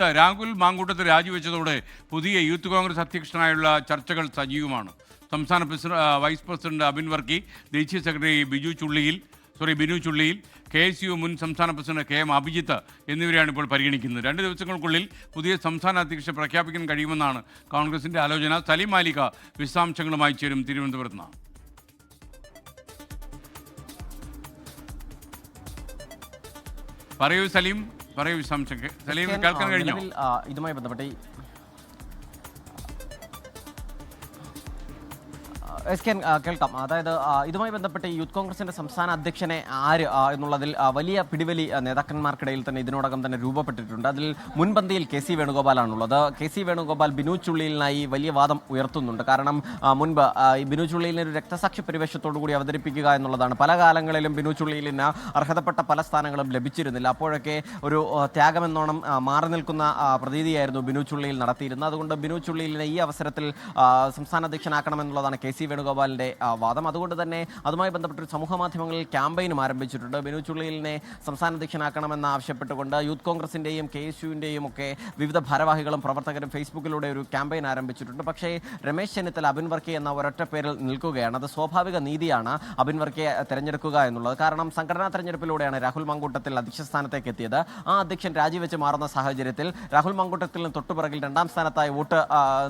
രാഹുൽ മാങ്കൂട്ടത്ത് രാജിവെച്ചതോടെ പുതിയ യൂത്ത് കോൺഗ്രസ് അധ്യക്ഷനായുള്ള ചർച്ചകൾ സജീവമാണ്. സംസ്ഥാന വൈസ് പ്രസിഡന്റ് അബിൻ വർക്കി ദേശീയ secretary Biju Chulliyil sorry Binu Chulliyil K S U മുൻ സംസ്ഥാന പ്രസിഡന്റ് കെ എം അഭിജിത്ത് എന്നിവരെയാണ് ഇപ്പോൾ പരിഗണിക്കുന്നത്. രണ്ട് ദിവസങ്ങൾക്കുള്ളിൽ പുതിയ സംസ്ഥാന അധ്യക്ഷ പ്രഖ്യാപിക്കാൻ കഴിയുമെന്നാണ് കോൺഗ്രസിന്റെ ആലോചന. സലീം മാലിക വിശദാംശങ്ങളുമായി ചേരും തിരുവനന്തപുരത്ത് പറയൂ സലീം. പറയൂ വിശദാംശം കേൾക്കാൻ കഴിഞ്ഞോ? ഇതുമായി ബന്ധപ്പെട്ട് എസ് കെ കേൾക്കാം. അതായത് ഇതുമായി ബന്ധപ്പെട്ട് യൂത്ത് കോൺഗ്രസിന്റെ സംസ്ഥാന അധ്യക്ഷനെ ആര് എന്നുള്ളതിൽ വലിയ പിടിവലി നേതാക്കന്മാർക്കിടയിൽ തന്നെ ഇതിനോടകം തന്നെ രൂപപ്പെട്ടിട്ടുണ്ട്. അതിൽ മുൻപന്തിയിൽ കെ സി വേണുഗോപാലാണുള്ളത്. കെ സി വേണുഗോപാൽ ബിനു ചുള്ളിയിലിനായി വലിയ വാദം ഉയർത്തുന്നുണ്ട്. കാരണം മുൻപ് ഈ ബിനു ഒരു രക്തസാക്ഷി കൂടി അവതരിപ്പിക്കുക എന്നുള്ളതാണ്. പല കാലങ്ങളിലും ബിനു ചുള്ളിയിലിന് അർഹതപ്പെട്ട പല സ്ഥാനങ്ങളും ലഭിച്ചിരുന്നില്ല. അപ്പോഴൊക്കെ ഒരു ത്യാഗമെന്നോണം മാറി നിൽക്കുന്ന പ്രതീതിയായിരുന്നു ബിനു ചുള്ളിയിൽ നടത്തിയിരുന്നത്. അതുകൊണ്ട് ബിനു ചുള്ളിയിലിനെ ഈ അവസരത്തിൽ സംസ്ഥാന അധ്യക്ഷനാക്കണമെന്നുള്ളതാണ് കെ സി വേണുഗോപാലിന്റെ വാദം. അതുകൊണ്ട് തന്നെ അതുമായി ബന്ധപ്പെട്ട് സമൂഹ മാധ്യമങ്ങളിൽ ക്യാമ്പയിനും ആരംഭിച്ചിട്ടുണ്ട്. ബിനു ചുള്ളിയിലിനെ സംസ്ഥാന അധ്യക്ഷനാക്കണമെന്ന് ആവശ്യപ്പെട്ടുകൊണ്ട് യൂത്ത് കോൺഗ്രസിന്റെയും കെ എസ് യുവിന്റെയും ഒക്കെ വിവിധ ഭാരവാഹികളും പ്രവർത്തകരും ഫേസ്ബുക്കിലൂടെ ഒരു ക്യാമ്പയിൻ ആരംഭിച്ചിട്ടുണ്ട്. പക്ഷേ രമേശ് ചെന്നിത്തല അബിൻ വർക്കി എന്ന ഒരൊറ്റ പേരിൽ നിൽക്കുകയാണ്. അത് സ്വാഭാവിക നീതിയാണ് അബിൻ വർക്കിയെ തെരഞ്ഞെടുക്കുക എന്നുള്ളത്. കാരണം സംഘടനാ തെരഞ്ഞെടുപ്പിലൂടെയാണ് രാഹുൽ മങ്കൂട്ടത്തിൽ അധ്യക്ഷ സ്ഥാനത്തേക്ക് എത്തിയത് ആ അധ്യക്ഷൻ രാജിവെച്ച് മാറുന്ന സാഹചര്യത്തിൽ രാഹുൽ മങ്കൂട്ടത്തിൽ തൊട്ടുപിറകിൽ രണ്ടാം സ്ഥാനത്തായി വോട്ട്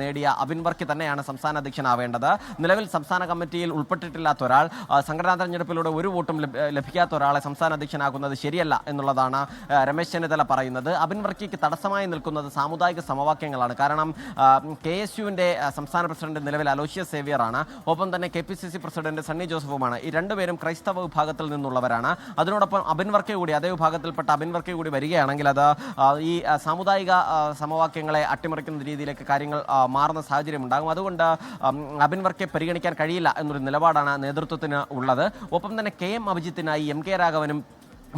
നേടിയ അബിൻ വർക്കി തന്നെയാണ് സംസ്ഥാന അധ്യക്ഷനാവേണ്ടത്. നിലവിൽ സംസ്ഥാന കമ്മിറ്റിയിൽ ഉൾപ്പെട്ടിട്ടില്ലാത്ത ഒരാൾ സംഘടനാ തെരഞ്ഞെടുപ്പിലൂടെ ഒരു വോട്ടും ലഭിക്കാത്ത ഒരാളെ സംസ്ഥാന അധ്യക്ഷനാക്കുന്നത് ശരിയല്ല എന്നുള്ളതാണ് രമേശ് ചെന്നിത്തല പറയുന്നത്. അബിൻ വർക്കിക്ക് തടസ്സമായി നിൽക്കുന്നത് സാമുദായിക സമവാക്യങ്ങളാണ്. കാരണം കെ എസ് യുവിന്റെ സംസ്ഥാന പ്രസിഡന്റ് നിലവിൽ അലോഷ്യ സേവിയറാണ്. ഒപ്പം തന്നെ K P C C president Sunny ജോസഫുമാണ്. ഈ രണ്ടുപേരും ക്രൈസ്തവ വിഭാഗത്തിൽ നിന്നുള്ളവരാണ്. അതിനോടൊപ്പം അബിൻ വർക്കെ കൂടി അതേ വിഭാഗത്തിൽപ്പെട്ട അബിൻ വർക്കെ കൂടി വരികയാണെങ്കിൽ അത് ഈ സാമുദായിക സമവാക്യങ്ങളെ അട്ടിമറിക്കുന്ന രീതിയിലേക്ക് കാര്യങ്ങൾ മാറുന്ന സാഹചര്യം ഉണ്ടാകും. അതുകൊണ്ട് അബിൻ വർക്കെ പരിഗണിക്കാൻ കഴിയില്ല എന്നൊരു നിലപാടാണ് നേതൃത്വത്തിന് ഉള്ളത്. ഒപ്പം തന്നെ കെ എം അഭിജിത്തിനായി എം കെ രാഘവനും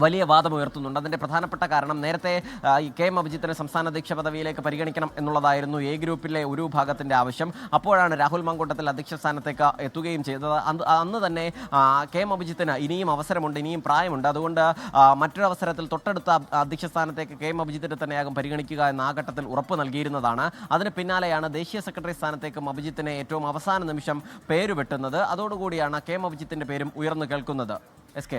വലിയ വാദം ഉയർത്തുന്നുണ്ട്. അതിന്റെ പ്രധാനപ്പെട്ട കാരണം നേരത്തെ കെ എം അഭിജിത്തിനെ സംസ്ഥാന അധ്യക്ഷ പദവിയിലേക്ക് പരിഗണിക്കണം എന്നുള്ളതായിരുന്നു എ ഗ്രൂപ്പിലെ ഒരു വിഭാഗത്തിന്റെ ആവശ്യം. അപ്പോഴാണ് രാഹുൽ മങ്കൂട്ടത്തിൽ അധ്യക്ഷ സ്ഥാനത്തേക്ക് എത്തുകയും ചെയ്തത്. അന്ന് തന്നെ കെ എം അഭിജിത്തിന് ഇനിയും അവസരമുണ്ട് ഇനിയും പ്രായമുണ്ട്. അതുകൊണ്ട് മറ്റൊരു അവസരത്തിൽ തൊട്ടടുത്ത അധ്യക്ഷ സ്ഥാനത്തേക്ക് കെ എം അഭിജിത്തിനെ തന്നെയാകും പരിഗണിക്കുക എന്ന ആ ഘട്ടത്തിൽ ഉറപ്പ് നൽകിയിരുന്നതാണ്. അതിന് പിന്നാലെയാണ് ദേശീയ സെക്രട്ടറി സ്ഥാനത്തേക്കും അഭിജിത്തിനെ ഏറ്റവും അവസാന നിമിഷം പേര് വെട്ടുന്നത് അതോടുകൂടിയാണ് കെ എം അഭിജിത്തിന്റെ പേരും ഉയർന്നു കേൾക്കുന്നത്. S K